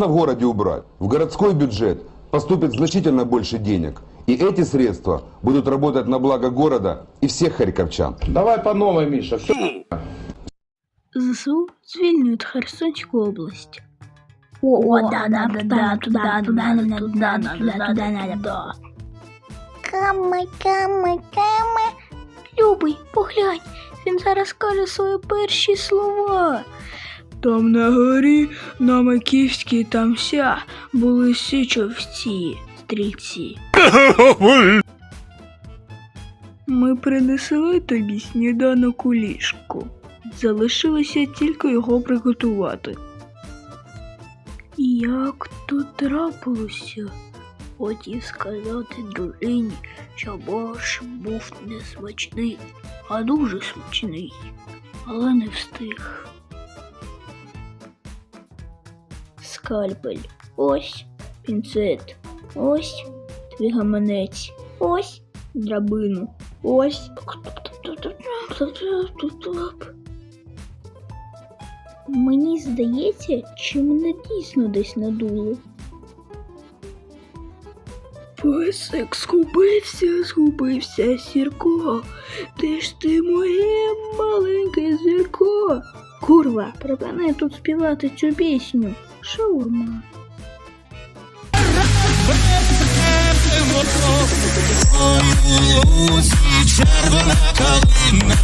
можно в городе убрать. В городской бюджет поступит значительно больше денег. И эти средства будут работать на благо города и всех харьковчан. Давай по новой, Миша. Все. ЗСУ звільнюють Херсонську область. О, да, да, да, да, туда, туда, туда, туда, туда, туда, туда. Кама, кама, кама. Любий, поглянь, він зараз каже свої перші слова. Там на горі, на Маківській, там вся були січовці, стрільці. Ми принесли тобі сніданок у ліжку. Залишилося тільки його приготувати. Як тут трапилося? Хотів сказати дружині, що борщ був не смачний, а дуже смачний, але не встиг. Скальпель. Ось пінцет. Ось твій гаманець. Ось драбину. Ось. Мені здається, чи мене дійсно десь надуло. Песик згубився, згубився, сірко. Де ж ти моє маленьке зірко? Курва, припини тут співати цю пісню. Шаурма. Червона калина